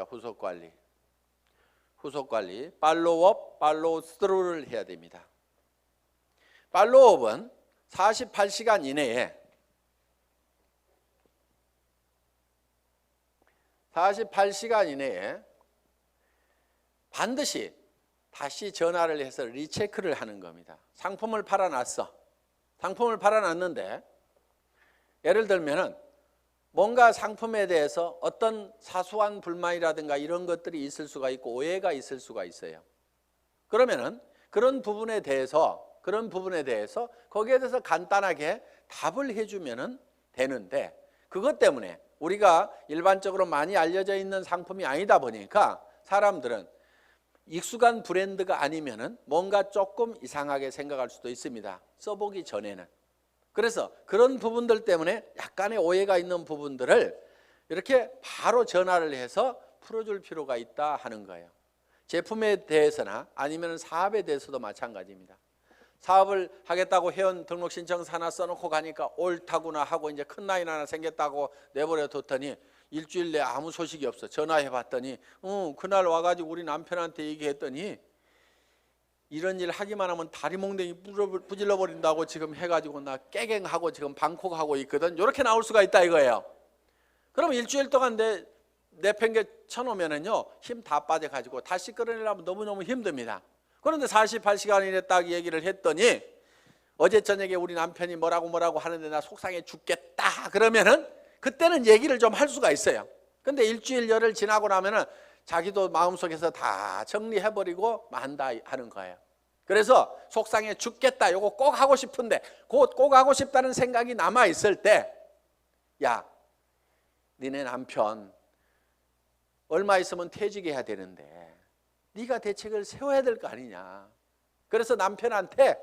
겁니다. 후속 관리. 후속 관리. 팔로우업, 팔로우 스루를 해야 됩니다. 팔로우업은 48시간 이내에 48시간 이내에 반드시 다시 전화를 해서 리체크를 하는 겁니다. 상품을 팔아놨어. 상품을 팔아놨는데 예를 들면은 뭔가 상품에 대해서 어떤 사소한 불만이라든가 이런 것들이 있을 수가 있고 오해가 있을 수가 있어요. 그러면은 그런 부분에 대해서 그런 부분에 대해서 거기에 대해서 간단하게 답을 해주면은 되는데 그것 때문에 우리가 일반적으로 많이 알려져 있는 상품이 아니다 보니까 사람들은 익숙한 브랜드가 아니면은 뭔가 조금 이상하게 생각할 수도 있습니다. 써보기 전에는. 그래서 그런 부분들 때문에 약간의 오해가 있는 부분들을 이렇게 바로 전화를 해서 풀어줄 필요가 있다 하는 거예요. 제품에 대해서나 아니면 사업에 대해서도 마찬가지입니다. 사업을 하겠다고 회원 등록 신청서 하나 써놓고 가니까 옳다구나 하고 이제 큰 라인 하나 생겼다고 내버려 뒀더니 일주일 내 아무 소식이 없어. 전화해 봤더니, 어, 그날 와가지고 우리 남편한테 얘기했더니 이런 일 하기만 하면 다리 몽댕이 부질러 버린다고 지금 해가지고 나 깨갱하고 지금 방콕 하고 있거든. 이렇게 나올 수가 있다 이거예요. 그럼 일주일 동안 내 내팽개 쳐놓으면은요 힘 다 빠져가지고 다시 끌어내려면 너무너무 힘듭니다. 그런데 48시간 이내 딱 얘기를 했더니 어제 저녁에 우리 남편이 뭐라고 뭐라고 하는데 나 속상해 죽겠다 그러면은 그때는 얘기를 좀 할 수가 있어요. 근데 일주일 열흘 지나고 나면은 자기도 마음속에서 다 정리해버리고 만다 하는 거예요. 그래서 속상해 죽겠다. 요거 꼭 하고 싶은데 곧 꼭 하고 싶다는 생각이 남아 있을 때, 야, 니네 남편 얼마 있으면 퇴직해야 되는데 네가 대책을 세워야 될 거 아니냐. 그래서 남편한테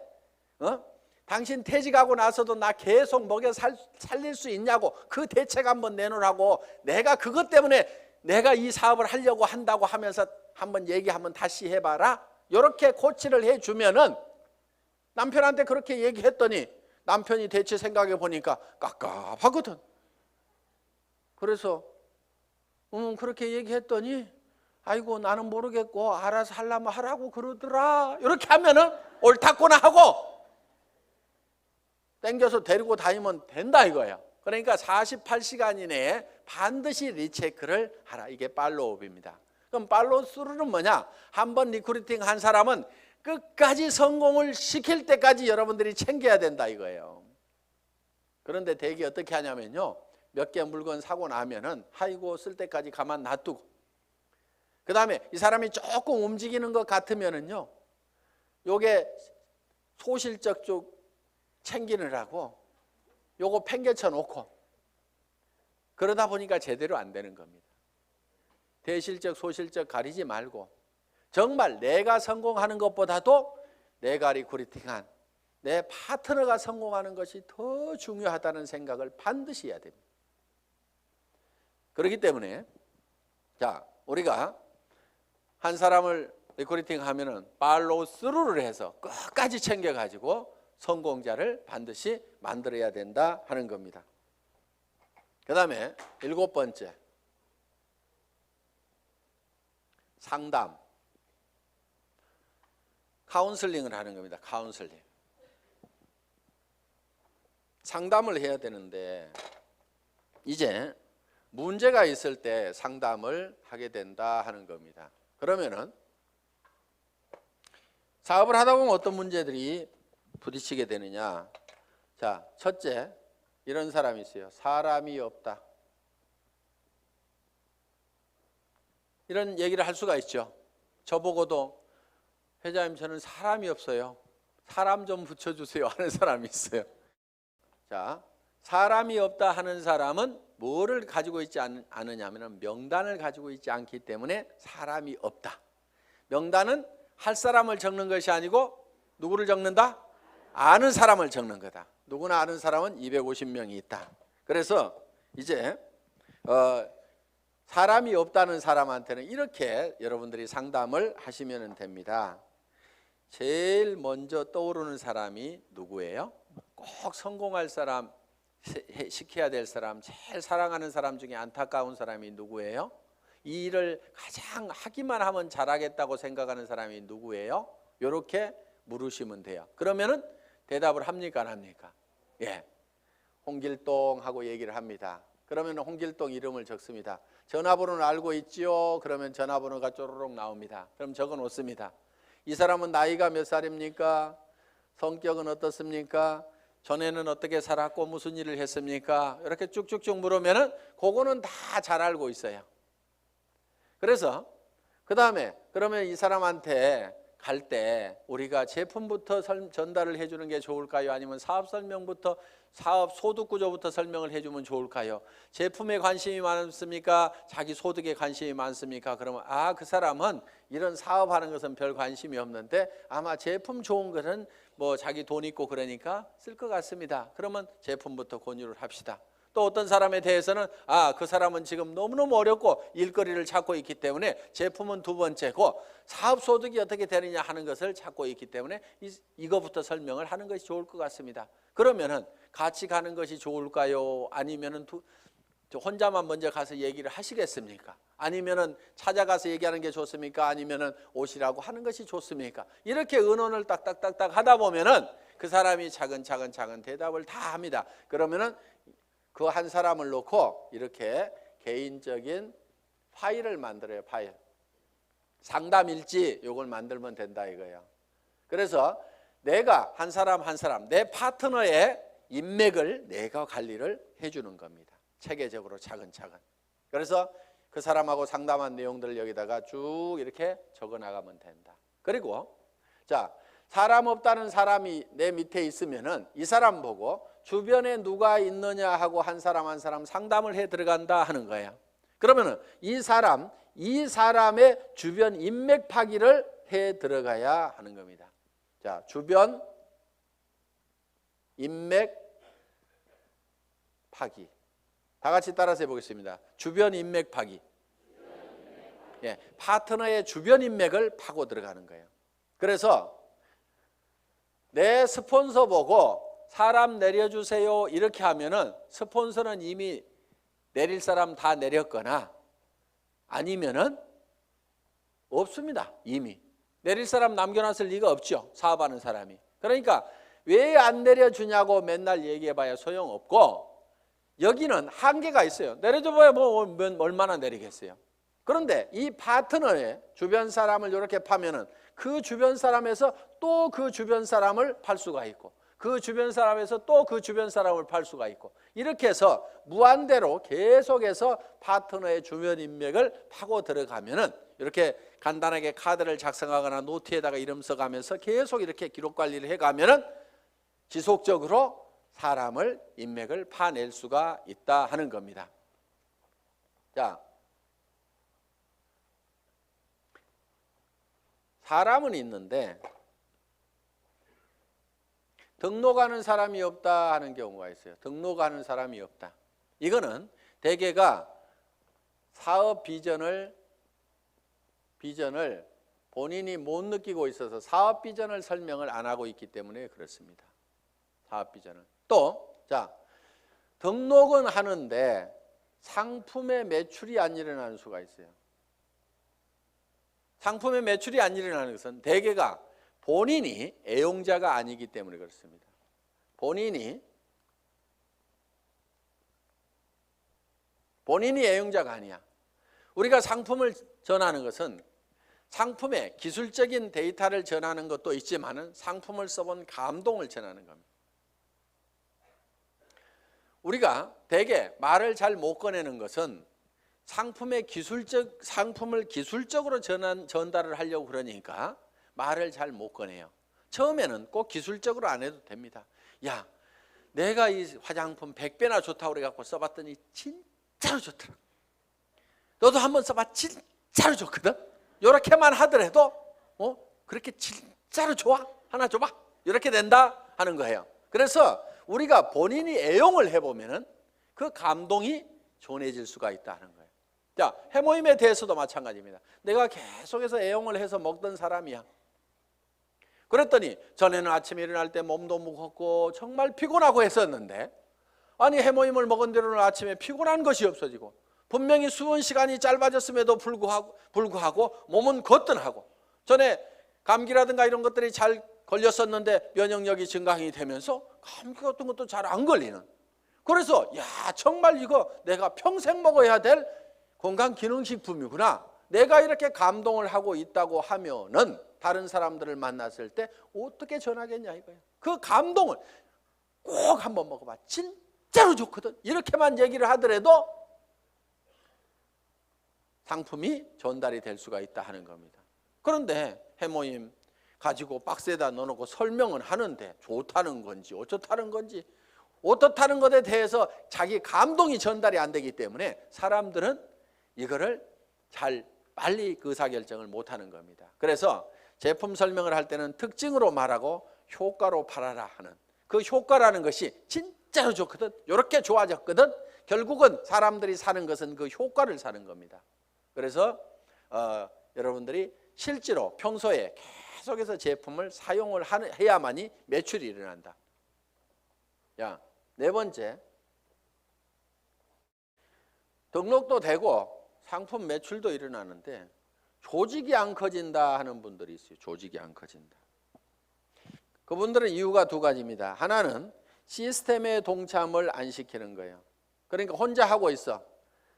어? 당신 퇴직하고 나서도 나 계속 먹여 살, 살릴 수 있냐고 그 대책 한번 내놓으라고 내가 그것 때문에 내가 이 사업을 하려고 한다고 하면서 한번 얘기하면 다시 해봐라. 이렇게 코치를 해주면은 남편한테 그렇게 얘기했더니 남편이 대체 생각해 보니까 깝깝하거든. 그래서 음 그렇게 얘기했더니 아이고 나는 모르겠고 알아서 하려면 하라고 그러더라. 이렇게 하면은 옳다구나 하고 땡겨서 데리고 다니면 된다 이거예요. 그러니까 48시간 이내에 반드시 리체크를 하라. 이게 팔로우업입니다. 그럼 팔로우스루는 뭐냐? 한번 리크루팅 한 사람은 끝까지 성공을 시킬 때까지 여러분들이 챙겨야 된다 이거예요. 그런데 대개 어떻게 하냐면요. 몇 개 물건 사고 나면은 하이고 쓸 때까지 가만 놔두고 그 다음에 이 사람이 조금 움직이는 것 같으면은요. 요게 소실적 쪽 챙기느라고 요거 팽개쳐 놓고 그러다 보니까 제대로 안 되는 겁니다. 대실적 소실적 가리지 말고 정말 내가 성공하는 것보다도 내 가 리크루팅한 내 파트너가 성공하는 것이 더 중요하다는 생각을 반드시 해야 됩니다. 그렇기 때문에 자 우리가 한 사람을 리크루팅 하면은 팔로우 스루를 해서 끝까지 챙겨 가지고 성공자를 반드시 만들어야 된다 하는 겁니다. 그 다음에 일곱 번째 상담 카운슬링을 하는 겁니다. 카운슬링 상담을 해야 되는데 이제 문제가 있을 때 상담을 하게 된다 하는 겁니다. 그러면은 사업을 하다 보면 어떤 문제들이 부딪히게 되느냐? 자, 첫째 이런 사람이 있어요. 사람이 없다. 이런 얘기를 할 수가 있죠. 저보고도 회장님 저는 사람이 없어요. 사람 좀 붙여주세요 하는 사람이 있어요. 자, 사람이 없다 하는 사람은 뭐를 가지고 있지 않느냐면 명단을 가지고 있지 않기 때문에 사람이 없다. 명단은 할 사람을 적는 것이 아니고 누구를 적는다? 아는 사람을 적는 거다. 누구나 아는 사람은 250명이 있다. 그래서 이제 어, 사람이 없다는 사람한테는 이렇게 여러분들이 상담을 하시면 됩니다. 제일 먼저 떠오르는 사람이 누구예요? 꼭 성공할 사람, 시켜야 될 사람, 제일 사랑하는 사람 중에 안타까운 사람이 누구예요? 이 일을 가장 하기만 하면 잘하겠다고 생각하는 사람이 누구예요? 이렇게 물으시면 돼요. 그러면은 대답을 합니까 안 합니까? 예. 홍길동 하고 얘기를 합니다. 그러면 홍길동 이름을 적습니다. 전화번호는 알고 있지요? 그러면 전화번호가 쪼르륵 나옵니다. 그럼 적어 놓습니다. 이 사람은 나이가 몇 살입니까? 성격은 어떻습니까? 전에는 어떻게 살았고 무슨 일을 했습니까? 이렇게 쭉쭉쭉 물으면은 그거는 다 잘 알고 있어요. 그래서 그 다음에 그러면 이 사람한테 갈 때 우리가 제품부터 설- 전달을 해주는 게 좋을까요? 아니면 사업 설명부터 사업 소득 구조부터 설명을 해주면 좋을까요? 제품에 관심이 많습니까? 자기 소득에 관심이 많습니까? 그러면 아 그 사람은 이런 사업하는 것은 별 관심이 없는데 아마 제품 좋은 거는 뭐 자기 돈 있고 그러니까 쓸 것 같습니다. 그러면 제품부터 권유를 합시다. 또 어떤 사람에 대해서는 아 그 사람은 지금 너무너무 어렵고 일거리를 찾고 있기 때문에 제품은 두 번째고 사업 소득이 어떻게 되느냐 하는 것을 찾고 있기 때문에 이, 이거부터 설명을 하는 것이 좋을 것 같습니다. 그러면은 같이 가는 것이 좋을까요? 아니면은 혼자만 먼저 가서 얘기를 하시겠습니까? 아니면은 찾아가서 얘기하는 게 좋습니까? 아니면은 오시라고 하는 것이 좋습니까? 이렇게 의논을 딱딱딱딱 하다 보면은 그 사람이 차근차근 차근 대답을 다 합니다. 그러면은 그 한 사람을 놓고 이렇게 개인적인 파일을 만들어요. 파일. 상담 일지 요걸 만들면 된다 이거예요. 그래서 내가 한 사람 한 사람 내 파트너의 인맥을 내가 관리를 해주는 겁니다. 체계적으로 차근차근. 그래서 그 사람하고 상담한 내용들을 여기다가 쭉 이렇게 적어 나가면 된다. 그리고 자 사람 없다는 사람이 내 밑에 있으면은 이 사람 보고 주변에 누가 있느냐 하고 한 사람 한 사람 상담을 해 들어간다 하는 거예요. 그러면은 이 사람 이 사람의 주변 인맥 파기를 해 들어가야 하는 겁니다. 자 주변 인맥 파기. 다 같이 따라서 해 보겠습니다. 주변 인맥 파기. 예, 파트너의 주변 인맥을 파고 들어가는 거예요. 그래서 내 스폰서 보고 사람 내려주세요 이렇게 하면은 스폰서는 이미 내릴 사람 다 내렸거나 아니면은 없습니다. 이미 내릴 사람 남겨놨을 리가 없죠. 사업하는 사람이. 그러니까 왜 안 내려주냐고 맨날 얘기해봐야 소용없고 여기는 한계가 있어요. 내려줘봐야 뭐 얼- 얼마나 내리겠어요. 그런데 이 파트너의 주변 사람을 이렇게 파면은 그 주변 사람에서 또 그 주변 사람을 팔 수가 있고 그 주변 사람에서 또 그 주변 사람을 팔 수가 있고 이렇게 해서 무한대로 계속해서 파트너의 주변 인맥을 파고 들어가면은 이렇게 간단하게 카드를 작성하거나 노트에다가 이름 써가면서 계속 이렇게 기록 관리를 해가면은 지속적으로 사람을 인맥을 파낼 수가 있다 하는 겁니다. 자, 사람은 있는데 등록하는 사람이 없다 하는 경우가 있어요. 등록하는 사람이 없다. 이거는 대개가 사업 비전을 비전을 본인이 못 느끼고 있어서 사업 비전을 설명을 안 하고 있기 때문에 그렇습니다. 사업 비전을. 또, 자, 등록은 하는데 상품의 매출이 안 일어나는 수가 있어요. 상품의 매출이 안 일어나는 것은 대개가 본인이 애용자가 아니기 때문에 그렇습니다. 본인이 본인이 애용자가 아니야. 우리가 상품을 전하는 것은 상품의 기술적인 데이터를 전하는 것도 있지만은 상품을 써본 감동을 전하는 겁니다. 우리가 대개 말을 잘 못 꺼내는 것은 상품의 기술적 상품을 기술적으로 전한 전달을 하려고 그러니까 말을 잘 못 꺼내요. 처음에는 꼭 기술적으로 안 해도 됩니다. 야, 내가 이 화장품 100배나 좋다고 그래 갖고 써봤더니 진짜로 좋더라. 너도 한번 써봐. 진짜로 좋거든. 요렇게만 하더라도 어 그렇게 진짜로 좋아 하나 줘봐 이렇게 된다 하는 거예요. 그래서 우리가 본인이 애용을 해보면은 그 감동이 전해질 수가 있다는 거예요. 자 해모임에 대해서도 마찬가지입니다. 내가 계속해서 애용을 해서 먹던 사람이야. 그랬더니 전에는 아침에 일어날 때 몸도 무겁고 정말 피곤하고 했었는데 아니 해모임을 먹은 뒤로는 아침에 피곤한 것이 없어지고 분명히 수분 시간이 짧아졌음에도 불구하고, 불구하고 몸은 거뜬하고 전에 감기라든가 이런 것들이 잘 걸렸었는데 면역력이 증강이 되면서 감기 같은 것도 잘 안 걸리는. 그래서 야 정말 이거 내가 평생 먹어야 될 건강 기능식품이구나. 내가 이렇게 감동을 하고 있다고 하면은 다른 사람들을 만났을 때 어떻게 전하겠냐 이거예요 그 감동을 꼭 한번 먹어봐 진짜로 좋거든 이렇게만 얘기를 하더라도 상품이 전달이 될 수가 있다 하는 겁니다. 그런데 해모임 가지고 박스에다 넣어놓고 설명은 하는데 좋다는 건지 어쩌다는 건지 어떻다는 것에 대해서 자기 감동이 전달이 안 되기 때문에 사람들은 이거를 잘 빨리 그 의사결정을 못 하는 겁니다. 그래서 제품 설명을 할 때는 특징으로 말하고 효과로 팔아라 하는 그 효과라는 것이 진짜로 좋거든. 이렇게 좋아졌거든. 결국은 사람들이 사는 것은 그 효과를 사는 겁니다. 그래서 어, 여러분들이 실제로 평소에 계속해서 제품을 사용을 하는, 해야만이 매출이 일어난다. 야, 네 번째. 등록도 되고 상품 매출도 일어나는데 조직이 안 커진다 하는 분들이 있어요. 조직이 안 커진다. 그분들은 이유가 두 가지입니다. 하나는 시스템의 동참을 안 시키는 거예요. 그러니까 혼자 하고 있어.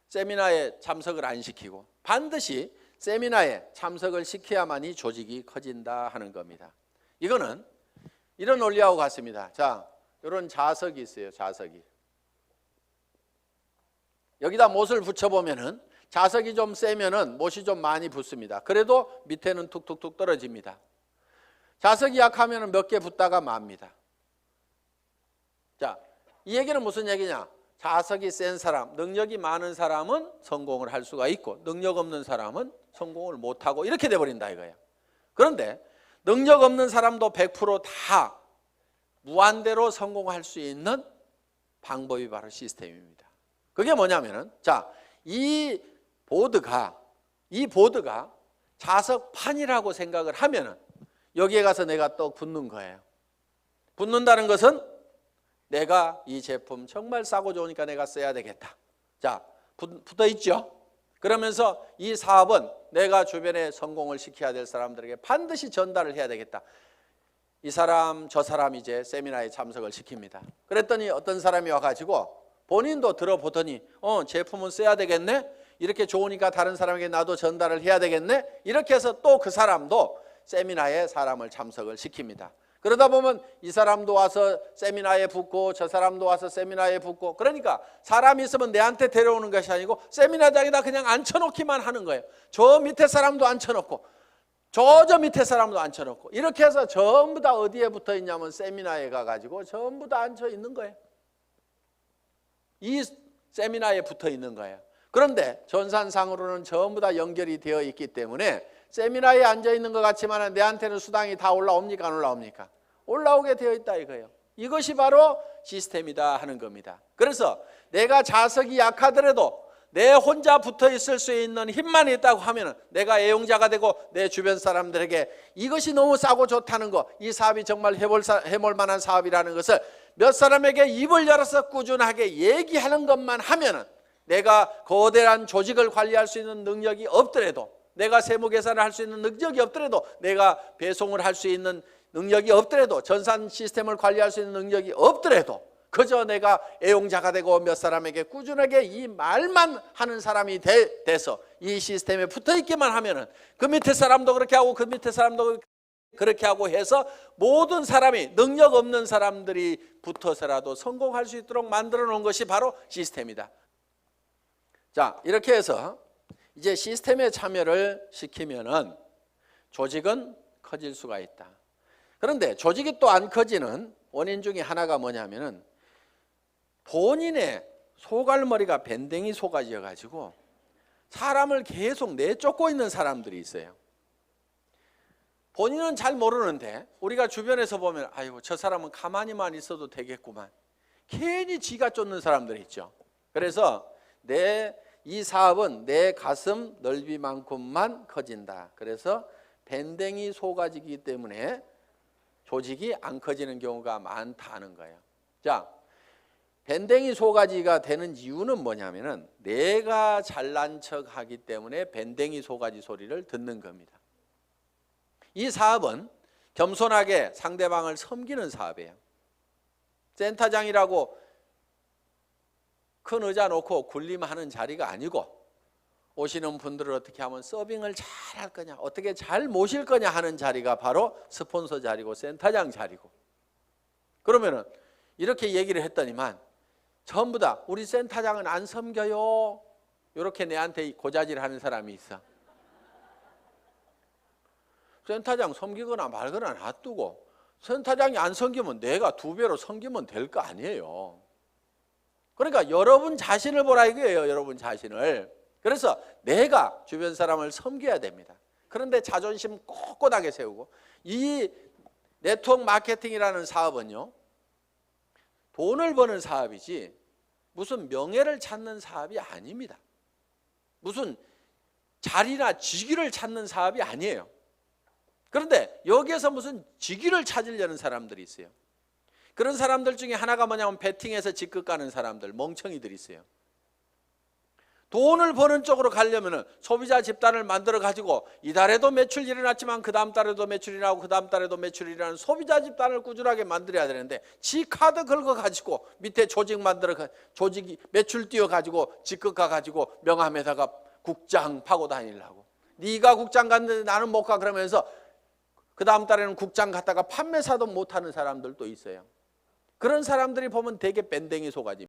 세미나에 참석을 안 시키고 반드시 세미나에 참석을 시켜야만이 조직이 커진다 하는 겁니다. 이거는 이런 원리하고 같습니다. 자, 이런 자석이 있어요. 자석이. 여기다 못을 붙여 보면은 자석이 좀 세면은 못이 좀 많이 붙습니다. 그래도 밑에는 툭툭툭 떨어집니다. 자석이 약하면은 몇개 붙다가 맙니다. 자, 이 얘기는 무슨 얘기냐? 자석이 센 사람, 능력이 많은 사람은 성공을 할 수가 있고 능력 없는 사람은 성공을 못 하고 이렇게 돼 버린다 이거예요. 그런데 능력 없는 사람도 100%다 무한대로 성공할 수 있는 방법이 바로 시스템입니다. 그게 뭐냐면은 자, 이 보드가 이 보드가 자석판이라고 생각을 하면은 여기에 가서 내가 또 붙는 거예요. 붙는다는 것은 내가 이 제품 정말 싸고 좋으니까 내가 써야 되겠다. 자, 붙어 있죠? 그러면서 이 사업은 내가 주변에 성공을 시켜야 될 사람들에게 반드시 전달을 해야 되겠다. 이 사람, 저 사람 이제 세미나에 참석을 시킵니다. 그랬더니 어떤 사람이 와가지고 본인도 들어보더니, 어, 제품은 써야 되겠네? 이렇게 좋으니까 다른 사람에게 나도 전달을 해야 되겠네? 이렇게 해서 또 그 사람도 세미나에 사람을 참석을 시킵니다. 그러다 보면 이 사람도 와서 세미나에 붙고 저 사람도 와서 세미나에 붙고 그러니까 사람이 있으면 내한테 데려오는 것이 아니고 세미나장에다 그냥 앉혀놓기만 하는 거예요. 저 밑에 사람도 앉혀놓고 저저 밑에 사람도 앉혀놓고 이렇게 해서 전부 다 어디에 붙어 있냐면 세미나에 가가지고 전부 다 앉혀 있는 거예요. 이 세미나에 붙어 있는 거예요. 그런데 전산상으로는 전부 다 연결이 되어 있기 때문에 세미나에 앉아 있는 것 같지만 내한테는 수당이 다 올라옵니까 안 올라옵니까? 올라오게 되어 있다 이거예요. 이것이 바로 시스템이다 하는 겁니다. 그래서 내가 자석이 약하더라도 내 혼자 붙어 있을 수 있는 힘만 있다고 하면 내가 애용자가 되고 내 주변 사람들에게 이것이 너무 싸고 좋다는 거, 이 사업이 정말 해볼, 사, 해볼 만한 사업이라는 것을 몇 사람에게 입을 열어서 꾸준하게 얘기하는 것만 하면은 내가 거대한 조직을 관리할 수 있는 능력이 없더라도 내가 세무 계산을 할 수 있는 능력이 없더라도 내가 배송을 할 수 있는 능력이 없더라도 전산 시스템을 관리할 수 있는 능력이 없더라도 그저 내가 애용자가 되고 몇 사람에게 꾸준하게 이 말만 하는 사람이 돼, 돼서 이 시스템에 붙어 있기만 하면은 그 밑에 사람도 그렇게 하고 그 밑에 사람도 그렇게 하고 해서 모든 사람이 능력 없는 사람들이 붙어서라도 성공할 수 있도록 만들어 놓은 것이 바로 시스템이다. 자, 이렇게 해서 이제 시스템에 참여를 시키면은 조직은 커질 수가 있다. 그런데 조직이 또 안 커지는 원인 중에 하나가 뭐냐면은 본인의 소갈머리가 밴댕이 소가지여 가지고 사람을 계속 내쫓고 있는 사람들이 있어요. 본인은 잘 모르는데 우리가 주변에서 보면 아이고 저 사람은 가만히만 있어도 되겠구만. 괜히 지가 쫓는 사람들이 있죠. 그래서 내 이 사업은 내 가슴 넓이만큼만 커진다. 그래서 밴댕이 소가지기 때문에 조직이 안 커지는 경우가 많다는 거예요. 자, 밴댕이 소가지가 되는 이유는 뭐냐면은 내가 잘난 척 하기 때문에 밴댕이 소가지 소리를 듣는 겁니다. 이 사업은 겸손하게 상대방을 섬기는 사업이에요. 센터장이라고 큰 의자 놓고 군림하는 자리가 아니고 오시는 분들을 어떻게 하면 서빙을 잘 할 거냐, 어떻게 잘 모실 거냐 하는 자리가 바로 스폰서 자리고 센터장 자리고. 그러면은 이렇게 얘기를 했더니만 전부 다 우리 센터장은 안 섬겨요. 이렇게 내한테 고자질 하는 사람이 있어. 센터장 섬기거나 말거나 놔두고 센터장이 안 섬기면 내가 두 배로 섬기면 될 거 아니에요. 그러니까 여러분 자신을 보라 이거예요. 여러분 자신을. 그래서 내가 주변 사람을 섬겨야 됩니다. 그런데 자존심 꼿꼿하게 세우고 이 네트워크 마케팅이라는 사업은요. 돈을 버는 사업이지 무슨 명예를 찾는 사업이 아닙니다. 무슨 자리나 직위를 찾는 사업이 아니에요. 그런데 여기에서 무슨 직위를 찾으려는 사람들이 있어요. 그런 사람들 중에 하나가 뭐냐면 베팅에서 직급 가는 사람들, 멍청이들이 있어요. 돈을 버는 쪽으로 가려면 소비자 집단을 만들어 가지고 이달에도 매출 일어났지만 그 다음 달에도 매출이 일어나고 그 다음 달에도 매출이 일어나는 소비자 집단을 꾸준하게 만들어야 되는데 지 카드 긁어 가지고 밑에 조직 만들어 가- 조직이 매출 띄워 가지고 직급 가 가지고 명함에다가 국장 파고 다니려고 네가 국장 갔는데 나는 못 가 그러면서 그 다음 달에는 국장 갔다가 판매사도 못하는 사람들도 있어요. 그런 사람들이 보면 되게 밴댕이 소가지.